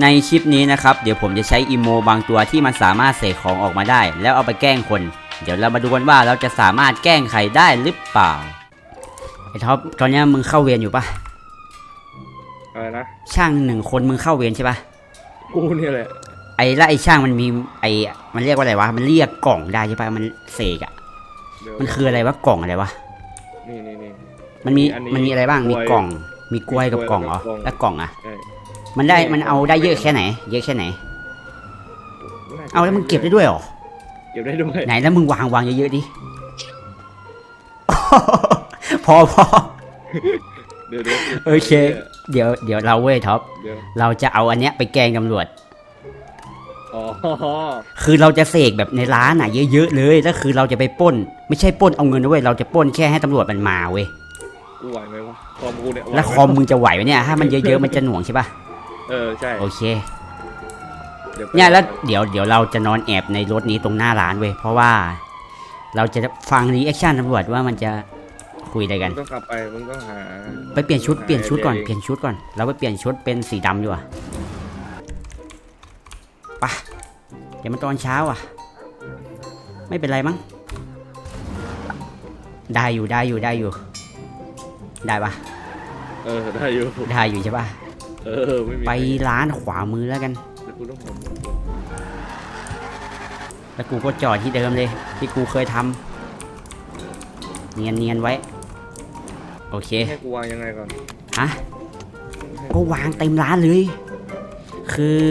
ในคลิปนี้นะครับ เดี๋ยวผมจะใช้อีโมบางตัวที่มันสามารถเสกของออกมาได้ แล้วเอาไปแกล้งคน เดี๋ยวเรามาดูกันว่าเราจะสามารถแกล้งใครได้หรือเปล่าไอ้ท็อปตอนเนี้ยมึงเข้าเวรอยู่ปะอะไรนะช่างหนึ่งคนมึงเข้าเวรใช่ปะกูเนี่ยแหละไอ้และไอ้ช่างมันมีไอ้มันเรียกว่าอะไรวะมันเรียกกล่องได้ใช่ปะมันเสกอะเดี๋ยวมันคืออะไรวะกล่องอะไรวะนี่นี่นี่ มันมีอันนี้มันมีอะไรบ้างกล้วยมีกล่อง มีกล้วยกับมีกกล้ล่วอยงเหรอกับกล่อง แล้วกล่องอะใช่ มันได้เนี่ยมันเอาได้เยอะกล้วยแค่ไหน เยอะแค่ไหนน่จะเอาแล้วมึงเก็บได้ด้วยเหรอ เก็บได้ด้วยไหนแล้วมึงวางวางเยอะๆดิ พอพอเดี๋ยวเดี๋ยวโอเค เดี๋ยวเดี๋ยวเราเว้ยท็อปเดี๋ยวเราจะเอาอันเนี้ยไปแกล้งตำรวจอ๋อคือเราจะเสกแบบในร้านอะเยอะๆเลยแล้วคือเราจะไปปล้น ไม่ใช่ปล้นเอาเงินนะเว้ยเราจะปล้นแค่ให้ตำรวจมันมาเว้ยกูไหวไหมวะคอมกูเนี่ยไหไหแล้วคอมมึงจะไหวไหมเนี่ยถ้ามันเยอะๆมันจะหน่วงใช่ปะ เออใช่โอเคดี๋วไปเนี่ยแล้วเดี๋ยวเดี๋ยวเราจะนอนแอบในรถนี้ตรงหน้าร้านเว้ยเพราะว่า เราจะฟังรีแอคชั่นตำรวจว่ามันจะคุยอะไรกันมึงต้องกลับไปมึงต้องหา ไปเปลี่ยนชุดเปลี่ยนชุดก่อนหาเปลี่ยนชุดก่อนเราไปเปลี่ยนชุดเป็นสีดำดีกว่าไปะเดี๋ยวมันตอนเช้าอะ ไม่เป็นไรมั้งได้อยู่ได้อยู่ได้อยู่ ได้ปะเออได้อยู่ได้อยู่ใช่ปะ เออไม่มีไปร้านขวามือแล้วกันเดี๋ยวกูต้องหาแล้วกูก็จอดที่เดิมเลย ที่กูเคยทำเนียนเนียนๆไว้ โอเคให้กูวางยังไงก่อนฮะก็วางเต็มร้านเลย คือ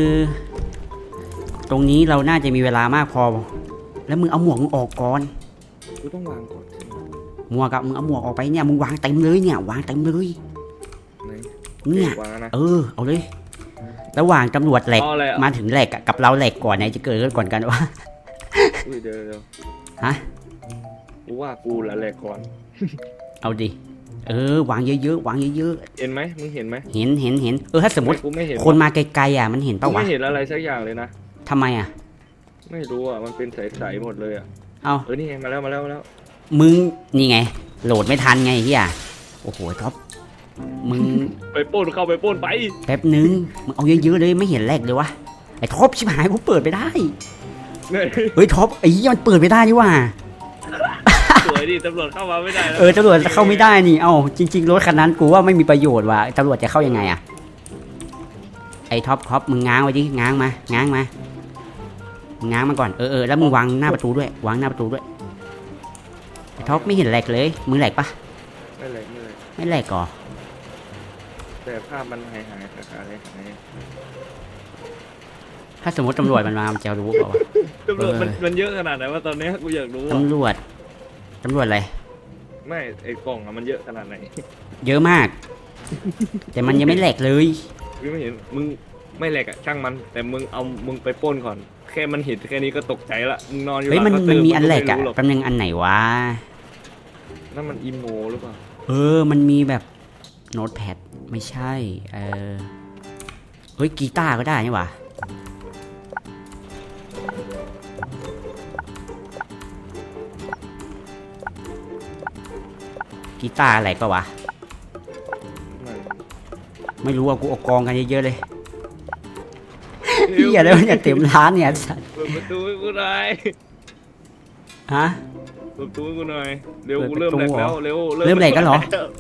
ตรงนี้เราน่าจะมีเวลามากพอ แล้วมึงเอาหมวกมึงออกก่อน กูต้องวางก่อนใช่ไหมหมวกอะมึงเอาหมวกออกไปเนี่ยมึงวางเต็มเลยเนี่ยวางเต็มเลยไหน เนี่ยวางนะเออ เอาเลย ระหว่างตำรวจแหลกเอาอะไรอะ มาถึงแหลกอะกับเราแหลกก่อนไหนจะเกิดก่อนกันวะ อุ้ยเดี๋ยวเดี๋ยวฮะ กูว่ากูละแหลกก่อน เอาดิ เออ วางเยอะๆ วางเยอะเห็นไหมมึงเห็นไหมๆ เห็นเห็นเห็นเออ ถ้าสมมติ กูไม่เห็นคนมาไกลๆอะ มันเห็นกูปะวะไม่เห็นอะไรสักอย่างเลยนะ ทำไมอะ ไม่รู้อะ มันเป็นใสๆหมดเลยอะ เอาเออ นี่ไงมาแล้วมาแล้วมาแล้ว มึง นี่ไง โหลดไม่ทันไงเฮียโอ้โหท็อป มึงไปปล้นเข้าไปปล้นไปแป๊บนึงมึงเอาเยอะๆเลยไม่เห็นแรกเลยวะไอ้ท็อปชิบหายกูเปิดไม่ได้เนี่ยเฮ้ยท็อปไอ้เหี้ยมันเปิดไม่ได้นี่หว่าสวยดิตำรวจเข้ามาไม่ได้แล้วเออตำรวจเข้าไม่ได้นี่เอ้าจริง ๆ รถคันนั้นกูว่าไม่มีประโยชน์ว่ะตำรวจจะเข้ายังไงอะไอ้ท็อปท็อปมึงง้างไว้ดิง้างมาง้างมามึงง้างมาก่อนเออเออแล้วมึงวางหน้าประตูด้วยวางหน้าประตูด้วยไอ้ท็อปไม่เห็นแหลกเลยมึงแหลกปะไม่เลยไม่เลยไม่แหลกก่อ แต่ภาพมันหายหายขาดขาดหายหายถ้าสมมติตำรวจมันมามันจะรู้เปล่าวะ ตำรวจมันเออ มันเยอะขนาดไหนวะตอนเนี้ยกูอยากรู้อะตำรวจตำรวจอะไร ไม่ไอ้กล่องอะมันเยอะขนาดไหนเยอะมาก แต่มันยังไม่แหลกเลยกูไม่เห็นมึงไม่แหลกอะช่างมันแต่มึงเอามึงไปปล้นก่อน แค่มันเห็นแค่นี้ก็ตกใจละมึงนอนอยู่เฮ้ยมันร้ามันมีเคาอันน์แหลเตกร์อะมึงไม่รู้หรอกแป๊บนึงอันไหนวะ นั่นมันอีโมหรือเปล่าเออ มันมีแบบโน้ตแพด ไม่ใช่ เออ เฮ้ย กีตาร์ก็ได้นี่หว่ากีตาร์อะไรก็วะไม่ไม่รู้อะกูเอากองกันเยอะๆเลยเฮียแล้วเนี่ยเต็มร้านเนี่ยสัตว์เปิดประตูให้กูหน่อยฮะเปิดประตูให้กูหน่อย เร็วเปิดกูเริ่มประแหลตูกเหรอแล้ว เร็วเริ่มแหลกแล้วเหรอ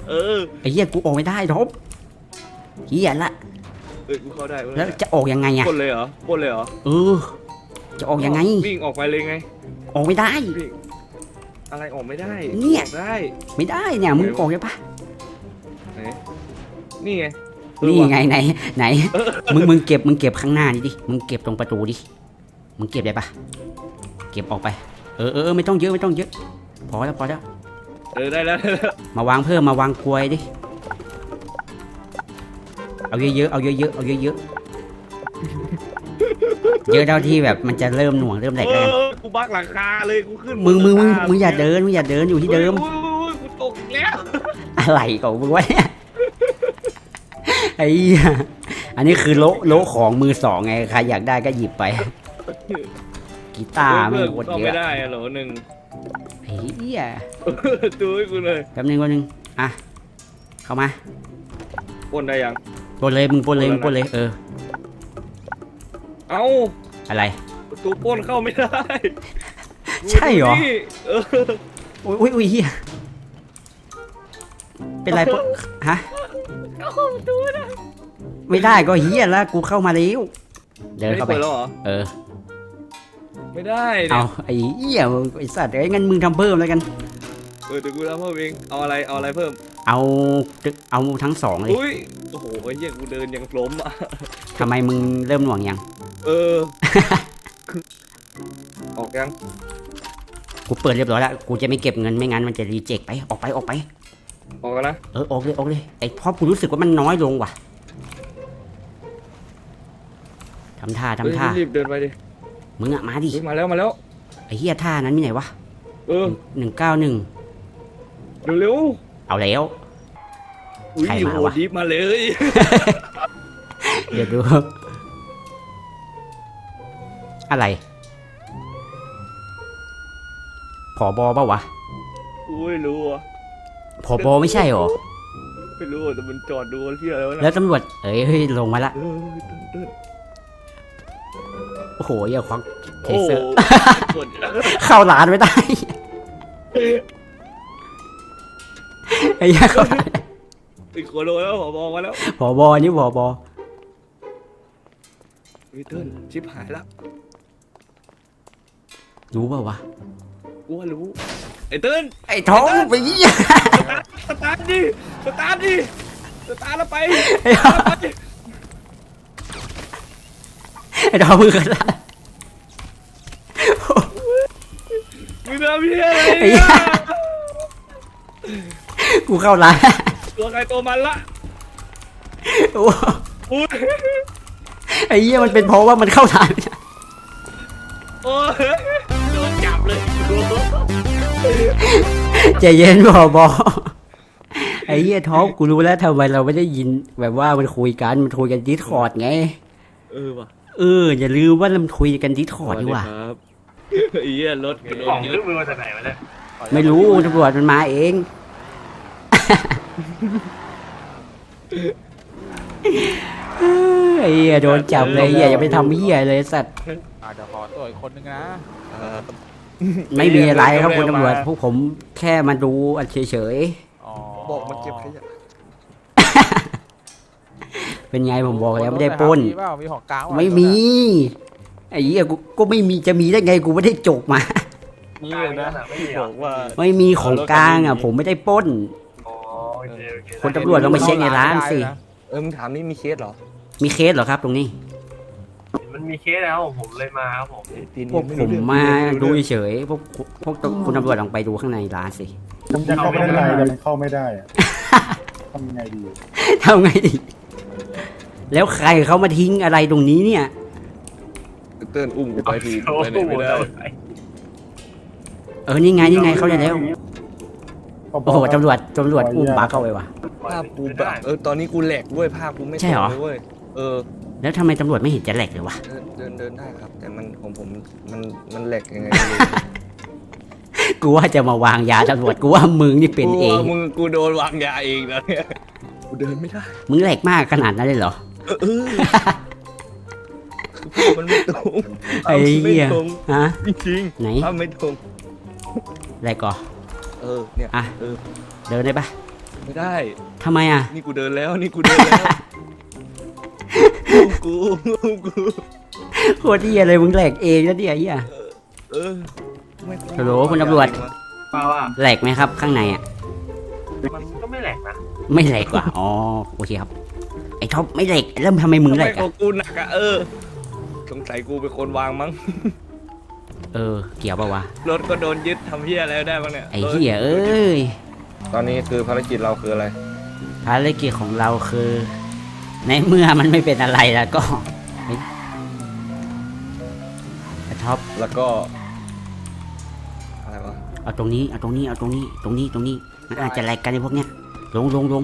เออ ไอ้เหี้ยกูออกไม่ได้ทบ เหี้ยละ เออกูเข้าได้แล้วจะออกยังไงอะปล้นเลยเหรอปล้นเลยเหรอเออ จะออกยังไง วิ่งออกไปเลยไง ออกไม่ได้วิ่งอะไรออกไม่ได้เนี่ย ออกได้ ไม่ได้เนี่ยมึงออกได้ปะไหนนี่ไงเออนี่ว่ะไงไหนไหน มึงมึงเก็บมึงเก็บข้างหน้านี่ดิ มึงเก็บตรงประตูดิ มึงเก็บได้ปะเก็บออกไป เออเออเออไม่ต้องเยอะไม่ต้องเยอะ พอแล้วพอแล้ว เออได้แล้วได้แล้วมาวางเพิ่มมาวางกลวยดิ เอาเยอะๆ เอาเยอะๆ เอาเยอะๆ เยอะเท่าที่แบบมันจะเริ่มหน่วงเริ่มแหลกเอแล้วกันอกูบักหลังคาเลยกูขึ้นมึงมึงมึงหลัคมึงอย่าเดินมึงอย่าเดินอยู่ที่เดิม อุ้ยอุ้ยอุ้ยกูตกอีกแล้วอะไรของมึงวะเนี่ยไอ้เหี้ยอันนี้คือโละโละของมือสองไงใครอยากได้ก็หยิบไป กีตาร์ไม่เพื่อนงกูโคตรเข้าเยไม่อะได้อะโหลหนึ่งไอ้เหี้ยดูให้กูเลยแป๊บนึงแป๊บนึงอะเข้ามาปล้นได้ยัง ปนเลยมึงปนเลยมึงปนเลยเออเอ้าอะไรประตูปล้นเข้าไม่ได้ใช่เหรอนี่เอออุ้ยอุ้ยอุ้ยเฮียเป็นไรปะฮะเข้าประตูไม่ได้ไม่ได้ก็เฮียแล้วกูเข้ามาแล้วเดินไม่เข้าไปเปิดแล้วเหรอเออ ไม่ได้เอาเนี่ยไอ้เหี้ยไอ้สัตว์เอ้ยงั้นมึงทำเพิ่มแล้วกัน เออเดี๋ยวกูทำเพิ่มเองเอาอะไรเอาอะไรเพิ่ม เอาเอาทั้งสองเลยอุ้ยโอ้โหไอ้เหี้ยกูเดินยังล้มอะทำไมมึงเริ่มหน่วงยัง เออ ออกยัง กูเปิดเรียบร้อยแล้ว กูจะไม่เก็บเงินไม่งั้นมันจะรีเจ็คไป ออกไปออกไป ออกกันนะ เออออกเลยออกเลย ไอ้พ่อกูรู้สึกว่ามันน้อยลงว่ะทำท่าทำท่าเฮ้ยรีบเดินไปดิ มึงอะมาดิเฮ้ยมาแล้วมาแล้ว ไอ้เหี้ยท่านั้นมีไหนวะ เออหนึ่งเก้าหนึ่งเร็ว เอาแล้วๆอุ้ยใครมาโหวะ ดิฟมาเลย เดี๋ยวดู อะไรผอบอเปล่าวะอุ้ยรู้อะผอบอไม่ใช่หรอ ไม่รู้อะแต่มันจอดดูที่อะไรวะแล้นะวตำรวจ เอ้ยเฮ้ยลงมาละ เออเดินเดินโอ้โหอย่าควักเทโอ้เซอร์ กดเข้าร้านไม่ได้ ไอ้เหี้ยเข้าร้านอีกคนโดนแล้วผอบอมาแล้วผอบอนี่ผอบอวิเทิร์นชิบหายละรู้เปล่าวะ กูว่ารู้ไอ้เติ้ลไอ้ท้องไปเหี้ยสตาร์ทดิสตาร์ทดิสตาร์ทแล้วไปไอ้ท้องไอ้ท้องมือกันละมึงทำเพี้ยอะไรไอ้เหี้เนี่ยย กูเข้าร้านตัวใครตัวมันละโอ้อุ้ยไอ้เหี้ยมันเป็นเพราะว่ามันเข้าร้านไม่ได้โอ้ยโดนจับเลยใจเย็นผอบอไอ้เหี้ยท้องกูรู้แล้วทำไมเราไม่ได้ยินแบบว่ามันคุยกันมันคุยกันดิสคอร์ดไง เออว่ะเอออย่าลืมว่ามันคุยกันดิสคอร์ดดีกว่าสสครับไอ้เหี้ยรถกระโดขอดงเยลึอะกมือมาจากไหนวะเนี่ยไม่รู้ตำรวจมันมาเอง ไอ้เหี้ยโดนจับเลยเหี้ยอย่าไปทำเหี้ยเลยสัตว์อ่าเดี๋ยวขอตัวอีกคนนึงนะเออไม่มีอะไรครับคุณตำรวจพวกผมแค่มาดูเฉยอ๋อบอกมาเก็บขยะๆเป็นไงผมบอกแล้วไม่ได้ปล้น มีเปล่ามีของกลางเปล่าไม่มีไอ้เหี้ยกูก็ไม่มีจะมีได้ไงกูไม่ได้จกมา นี่เลยนะไม่มีบหรออกว่าไม่มีของกลางอะ ผมไม่ได้ปล้นอ๋อ โอเคโอเคคนตำรวจลองไปเช็คในร้านสิ เออมึงถามนี่มีเคสเหรอมีเคสเหรอครับตรงนี้ มันมีเคสแล้วผมเลยมาครับผมพวกผมมาดูเฉยๆพวกพวกคุณตำรวจลองไปดูข้างในร้านสิ ผมจะเข้าไปได้แต่มันเข้าไม่ได้อะทำยังไงดี ทำไงดีแล้วใครเขามาทิ้งอะไรตรงนี้เนี่ย เติ้ลอุ้มกูไปทีไปไหนไม่ได้ เออนี่ไงนี่ไงเขาได้แล้วก็บ โอ้อกโหว่าตำรวจตำรวจอุ้มบักเข้าไปว่ะ ภาพกูแบบเออตอนนี้กูแหลกด้วยภาพกูไม่ใช่เหรอ ตงเลยเว้ยเออแล้วทำไมตำรวจไม่เห็นจะแหลกเลยวะ เดินเดินเดินได้ครับ แต่มันของผมมันมันแหลกยังไงไม่รู้กูว่าจะมาวางยาตำรวจกูว่ามึงนี่เป็นเอง กูว่ามึงกูโดนวางยาเองนะเนี่ยกูเดินไม่ได้มึงแหลกมากขนาดนั้นเลยเหรอ เออคือภาพมันไม่ตรงไอ้เหี้ย ภาพไม่ตรงฮะจริงไหนๆภาพไม่ตรงแหลกก่อ เออเนี่ยอะ เออเดินได้ปะไม่ได้ ทำไมอะ นี่กูเดินแล้วนี่กูเดินแล้วอุ้มกูอุ้มกูโคตรเหี้ยเลยมึงแหลกเองแล้วเนี่ยเหี้ย เออไม่ตรงฮัลโหลคุณตำรวจมาว่าแหลกไหมครับ ข้างในอะ มันก็ไม่แหลกนะไม่แหลกว่ะอ๋อโอเคครับ ไอ้ท็อปไม่แหลกแล้วทำไมมึงทำแหลไมกขอะองกูหนักอะเออสงสัยกูเป็นคนวางมั้ง เออ เกี่ยวปะวะ รถก็โดนยึดทำเหี้ยอะไรได้บ้างเนี่ยไอ้เหี้ยเอ้ย ตอนนี้คือภารกิจเราคืออะไร ภารกิจของเราคือ ในเมื่อมันไม่เป็นอะไรแล้วก็เฮ้ยไอ้ท็อป แล้วก็อะไรวะเอาตรงนี้ เอาตรงนี้ เอาตรงนี้ ตรงนี้ ตรงนี้ มันอาจจะแหลกกันในพวกเนี้ย ลงลงลง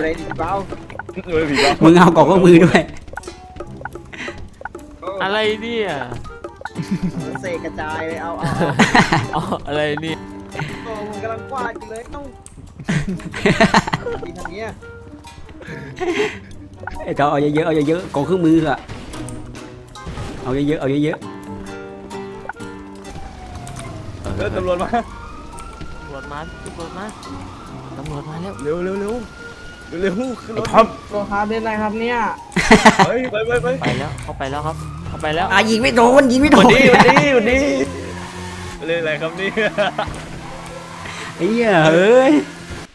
เฮ้ยผีบ้ามึงเอากล่องก็มือด้วย อะไรเนี่ย เสกกระจายเลยเอาเอาอ๋ออะไรนี่เอาผมกำลังกวาดอยู่เลยต้องกินทางเนี้ยไอ้ท็อปเอาเยอะๆ เอาเยอะๆกล่องเครื่องมืออะเอาเยอะๆ เอาเยอะๆเอเอออตำรวจมา ตำรวจมาตำรวจมาตำรวจมาแล้วเร็วเร็วเร็วเร็วขึ้นรไอ้ถท็อปตัวคาร์เป็นไรครับเนี่ยเฮ้ยไปไปไปไปแล้ว เข้าไปแล้วครับ เข้าไปแล้วอะยิงไม่โดนยิงไม่โดวันนนี้วันนี้วันนี้เรื่องอะไรครับนี่ไอ้เหี้ยเอ้ย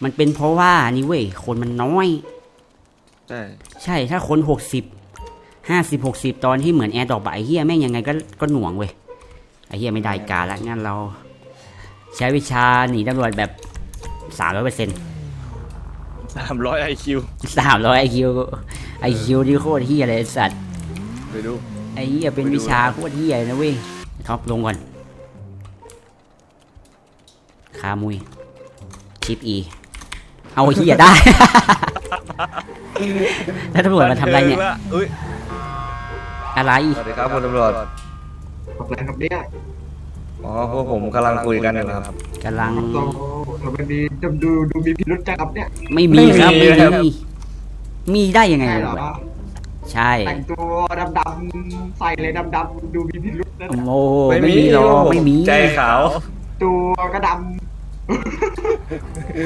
มันเป็นเพราะว่านี่เว้ยคนมันน้อย ใช่ใช่ถ้าคนหกสิบห้าสิบหกสิบตอนที่เหมือนแอร์ดรอปอะไอ้เฮียแม่งยังไงก็ก็หน่วงเว้ยไอ้เฮียไม่ได้การละงั้นเรา ใช้วิชาหนีตำรวจแบบสามร้อยเปอร์เซ็นต์สามร้อยไอคิวสามร้อยไอคิวไอคิวที่โคตรเฮียเลยไอ้สัตว์ไปดูไอ้เฮียเป็นวิชาโคตรเฮียนะเว้ยท็อปลงก่อนคามุยชิปอี เอาเฮียได้ แล้วตำรวจมาทำอะไรเนี่ย อุ้ยอะไร สวัสดีครับคุณตำรวจอะไรครับเนี่ยอ๋อพวกผมกำลังคุยกันอยู่ครับ กำลังโตทำไมมีดูดูดูมีพิรุษจังครับเนี่ย ไม่มีครับ ไม่ไม่มีครับมี มีได้ยังไงใช่เหรอ วะ ใช่ แต่งตัวดำๆใส่เลยดำๆดูมีพิรุษนะโอ้ไม่มีหรอกไม่มี ใจขาว ตัวก็ด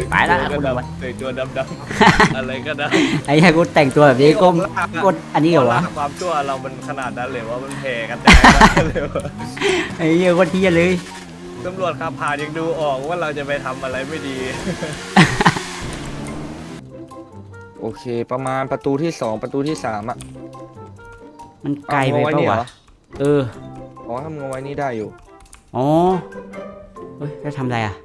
ไปละตัวคุณดตำรวจำใส่ตัวดำดำอะไรก็ได้ไอ้เหี้ยกูแต่งตัวแบบนี้ก็กดอันนี้เหรอวะความชั่วเรามันขนาดนั้นเลยว่ามันแผ่กันได้เลยวะไอ้เหี้ยก็เที่ยเลยตำรวจขับผ่านยังดูออกว่าเราจะไปทำอะไรไม่ดี โอเค ประมาณประตูที่สองประตูที่สามอะมันไกลไปเอามาไว้ปะนี่เหรวะอเอออ๋อทำเอาไว้นี่ได้อยู่อ๋อเฮ้ยแล้วทำอะไรอะ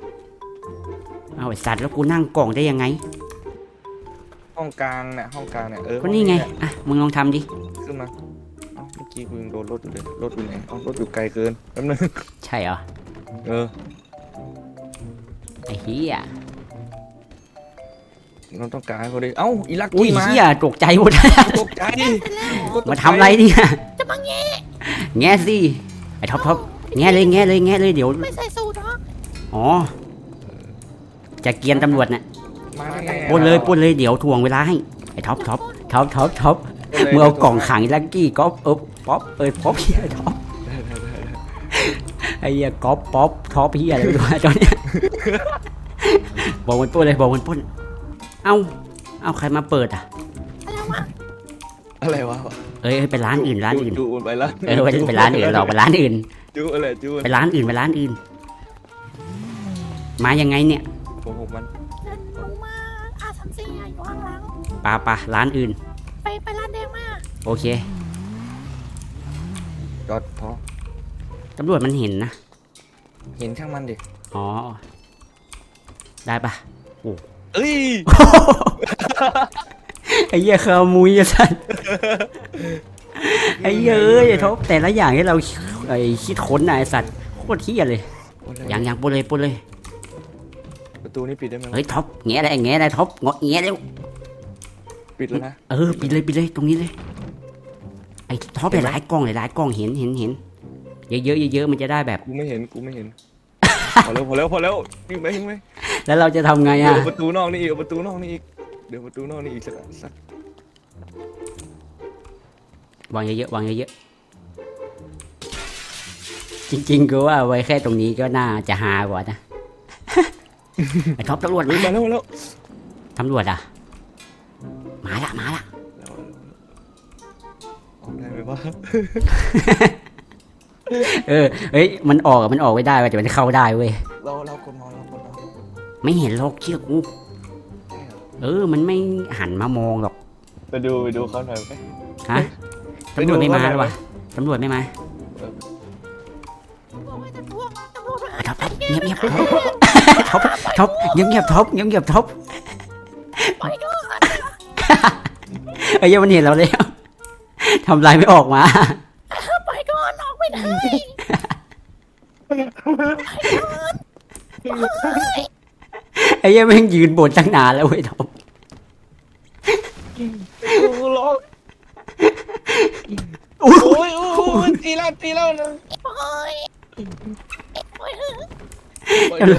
เอาไอ้สัตว์แล้วกูนั่งกล่องได้ยังไง ห้องกลางเนี่ยห้องกลางเนี่ยเออก็นี่ไงอะมึงลองทำดิขึ้นมาเอ้าเมื่อกี้กูยังโดนรถอยู่เลยรถอยู่ไหนเอ้ารถอยู่ไกลเกินแป๊บนึงใช่เหรอเออไอ้เหี้ย เราต้องการให้เขาดิเอ้าอีลักอุ้ยกี้มาเหี้ยตกใจหมดตกใจมาทำอะไรเนี่ยจะมาแง่แง่สิไอ้ท็อปท็อปแง่เลยแง่เลยแง่เลยเดี๋ยวไม่ใส่สูตรเหรออ๋อจะเกรียนตำรวจน่ะมาได้ไงปล้นเลยปล้นเลยเดี๋ยวทวงเวลาให้ไอ้ท็อปท็อปท็อปท็อปท็อปมึงเอากล่องขังลักกี้ก๊อปเอ๊บป๊อปเอ้ยป๊อปเฮียท็อปไอ้เหี้ยก๊อปป๊อปท็อปเฮียอะไรไม่รู้อะตอนเนี้ยบอกมันปล้นเลยบอกมันปล้น เอ้าเอ้าใครมาเปิดอะ อะไรวะเอ้ยเอ้ยไปร้านอื่นร้านอื่น จูนไปแล้วเออไปไปร้านอื่นหรอกไปร้านอื่น จูอะไรจูนไปร้านอื่นไปร้านอื่น มายังไงเนี่ยผมผมมันเดินลงมาอาสามสี่อยู่ข้างหลัง ปาปาร้านอื่น ไปไปร้านแดงมาโอเคจอดพอตำรวจมันเห็นนะ เห็นช่างมันดิ อ๋อ ได้ปะ เอ้ยไอ้เหี้ยขโมุยอะสันไอ้เหี้ยเอ้ยไอ้ทบแต่ละอย่างที่เราไอ้คิดค้นน่ะไอ้สัตว์โคตรเที่ยเลยอย่างอย่างปนเลยปนเลยประตูนี้ปิดได้ไหมเฮ้ยท็อปแงะอะไรแงะอะไรท็อปงอแงะเร็วปิดแล้วนะเออปิดเลยปิดเลยตรงนี้เลยไอ้ท็อปหลายๆกล้องหลายๆกล้องเห็นเห็นเห็นเยอะเยอะๆเยอะๆมันจะได้แบบ กูไม่เห็นกูไม่เห็น พอแล้วพอแล้วพอแล้วยิงไปยิงไปแล้วเราจะทำไงเดี๋ยอะวประตูนอกนี่อีกประตูนอกนี่อีกเดี๋ยวประตูนอกนี่อีกสักสักวางเยอะๆวางเยอะๆจริงๆกูว่าไว้แค่ตรงนี้ก็น่าจะหากว่านะ ไอ้ท็อปตำรวจเฮ้ยมามาแล้วมาแล้วตำรวจอะมาละมาละออกได้ไหมวะ เออเฮ้ย มันออกอะมันออกไม่ได้เว้ยแต่มันเข้าได้เว้ย เราเรากดมองเรากดมองไม่เห็นหรอกเชื่อกูเออ มันไม่หันมามองหรอก ไปดูไปดูเขาหน่อยไหม ฮะไปดูตำรวจไม่มาเขาหน่อยหรอวะตำรวจไม่มาบอกว่าจะทวงตำรวจมาท็อปท็อปเงียบเงียบท็อปท็อปเงียบเงียบท็อปเงียบเงียบท็อปไปด้วยไอ้เหี้ยังมันเห็นเราแล้วทำลายไม่ออกมา ไปก่อนออกไม่ได้ ไอ้เหี้ยังแม่งยืนบนตั้งนานแล้วเว้ยท็อปกูร้องอุ้ยโอ้ยโอ้ยตีแล้วตีแล้วนะปล่อยปล่อยเถอะปล่อยเลย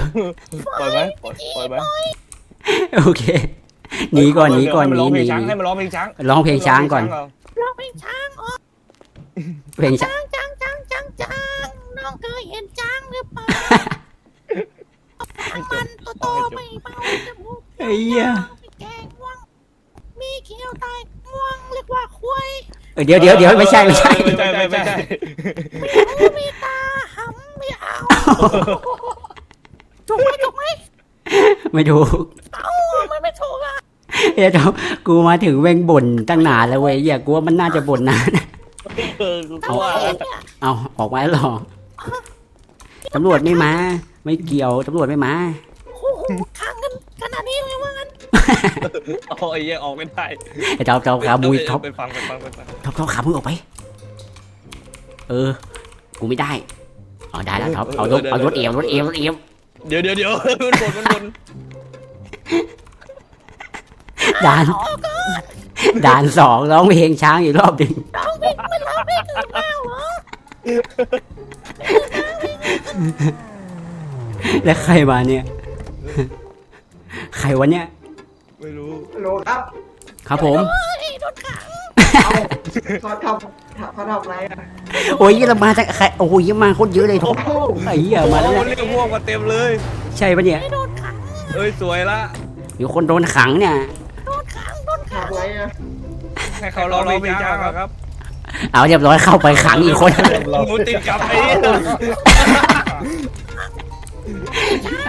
ปล่อยไหมปล่อยปล่อยไหมโอเคหนีก่อนหนีก่อนหให้นีมัร้องหเพลนีงช้างให้มันร้องเพลงช้างร้องเพลงช้างก่อน ร้องเพลงช้างออกเพลงช้าง จ้ายเห็นจ้างหรือเปล่ามันตัวโตไม่เบาจมูกไอ้เหี้ยมีแกงง่วงมีเขียวตายง่วงเรียกว่าควายเออเดี๋ยวเดี๋ยวเดี๋ยวไม่ใช่ไม่ใช่ ไม่ใช่ไม่ใช่หูมีตาหำไม่เอาถูกไหมถูกไหมไม่ถูกเอ้ามันไม่ถูกอะเฮ้ยท็อปกูมาถึงแม่งบ่นตั้งนานแล้วเว้ยเหี้ยกูว่ามันน่าจะบ่นนานเออกูทำว่าไมเนี่ยเอาออกมาแล้วเหรอ ตำรวจไม่มา ไม่เกี่ยวตำรวจไม่มา โอ้โหค้างกันขนาดนี้เลยว่างั้นโอ้ยยังออกไม่ได้ไอ้ท็อปท็อปขามุยท็อปไปฟังไปฟังไปฟังท็อปท็อปขามึงออกไป เออ กูไม่ได้อ๋อได้แล้วท็อปเอารถเอารถเอวรถเอวรถเอวเดี๋ยวเดี๋ยวเดี๋ยวมันบนมันบนด่านด่านสองร้องเพลงช้างอีกรอบหนึ่งร้องเพลงไม่ร้องเพลงอื่นบ้างเหรอ แล้วใครมาเนี่ย ใครวะเนี่ย ไม่รู้โหลครับครับผมเฮ้ยโดนขังเขาทำเขาทำอะไรอะโอ้ยเรามาจากใคร โอ้ยมาโคตรเยอะเลยท็อปไอ้เหี้ยมาแล้วโอ้เนี่ยเรียกม่วงมาเต็มเลยใช่ปะเนี่ยไม่โดนขังเอ้ยสวยละมีคนโดนขังเนี่ยโดนขังโดนขังทำอะไรอะให้เขาร้องเพลงจ้างครับเอาเรียบร้อยเข้าไปขังอีกคนหมูติดกับไอ้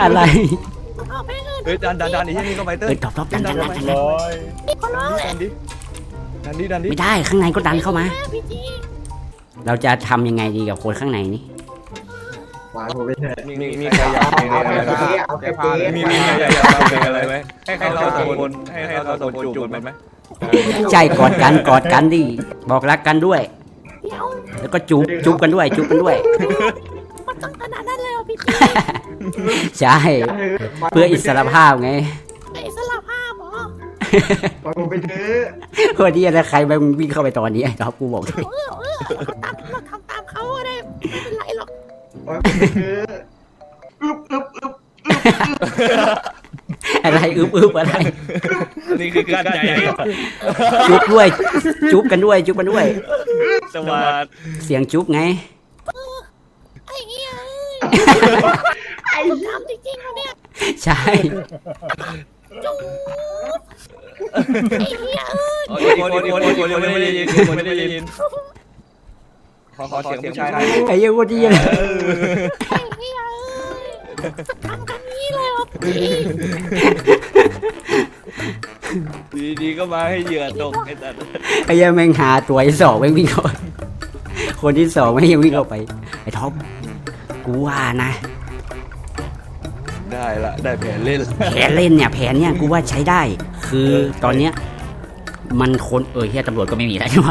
อะไรเอาเพลงอื่นเฮ้ยดันดันดันอีกที่นี่ก็ไปเต้เอ้ยท็อปท็อปดันดันดันดันร้อยมีคนร้องเลยดันดิดันดิดันดิไม่ได้ข้างในก็ดันเข้ามา พี่จีเราจะทำยังไงดีกับคนข้างในนี่หวานผมไปเถอะมีมีมีใครอยากเพลงอะไรไหมเอาแค่เจ๊มีมีใครอยากฟังเพลงอะไรไหมให้ให้เราสองคนให้ให้เราสองคนจูบกันไหมใช่กอดกันกอดกันดิบอกรักกันด้วย เดี๋ยวแล้วก็จูบจูบกันด้วยจูบกันด้วย พี่จีใช่ เพื่ออิสรภาพไงไอ้สลับภาพเหรอหวานผมไปเถอะวันนี้แล้วใครไปวิ่งเข้าไปตอนนี้ไอ้ท็อปกูบอกเออเออตามเราทำตามเขาก็ได้ไม่เป็นไรหรอกหวานผมไปเถอะอึ๊บอึ๊บอึ๊บอะไรอึบอึบอะไรอันนี้คือการใจจุบด้วย จุบกันด้วย จุบกันด้วย สวัสดเสียงจุบไงไอ้เหี้ย ไอ้ทำจริงๆวะเนี่ยใช่ จู๊บไอ้เหี้ยเอ้ยโอ้ยคนคนคนคนไม่ได้ยินคนไม่ได้ยินขอขอเสียงผู้ชายหน่อยไอ้เหี้ยังกูดีเลยไอ้เหี้ยเอ้ยทำกันนี้เลยเหรอพี่ดีดีก็มาให้เหยื่อตกไอ้สัตว์ไอ้เหี้ยังแม่งหาตัวไอ้สองแม่งวิ่งเข้าไปคนที่สองแม่งยังวิ่งเข้าไปไอ้ท็อป กูว่านะ ได้ละได้แผนเล่นแผนเล่นเนี่ยแผนเนี่ยกูว่าใช้ได้ คือตอนเนี้ยมันคนเออเฮียตำรวจก็ไม่มีแล้วใช่ไหม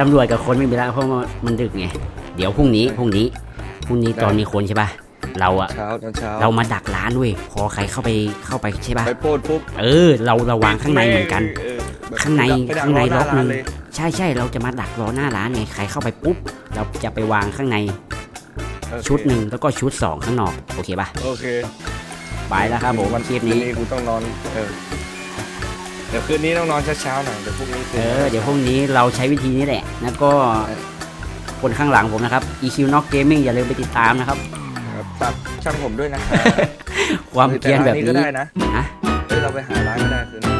ตำรวจกับคนไม่มีแล้วเพราะว่ามันดึกไงเดี๋ยวพรุ่งนี้พรุ่งนี้พรุ่งนี้ตอนมีคนใช่ป่ะเราอะเช้าตอนเช้าเรามาดักร้านเว้ยพอใครเข้าไปเข้าไปใช่ป่ะไปโพดปุ๊บเออ เราระวังข้างในเหมือนกัน เออแบบข้างในไปดัข้างในรล็อกหหน้านึ่งร้าเลยใช่ใช่เราจะมาดักรอหน้าร้านไงใครเข้าไปปุ๊บ เราจะไปวางข้างในโอเค ชุดหนึ่งแล้วก็ชุดสองข้างนอกโอเคป่ะโอเคไปแล้วครับผมวันคลิปคืนนี้นี้ กูต้องนอนเออเดี๋ยวคืนนี้ต้องนอนเช้าๆหน่อยเดี๋ยวพรุ่งนี้เออเดี๋ยวพรุ่งนี้เราใช้วิธีนี้แหละ แล้วก็คนข้างหลังผมนะครับ EQ Knock Gaming อย่าลืมไปติดตามนะครับ ครับตัดช่างผมด้วยนะครับความเกรียนแบบเออแต่ร้าก็นี้ได้นะฮะเฮ้ยเราไปหาร้านก็ได้คืนนี้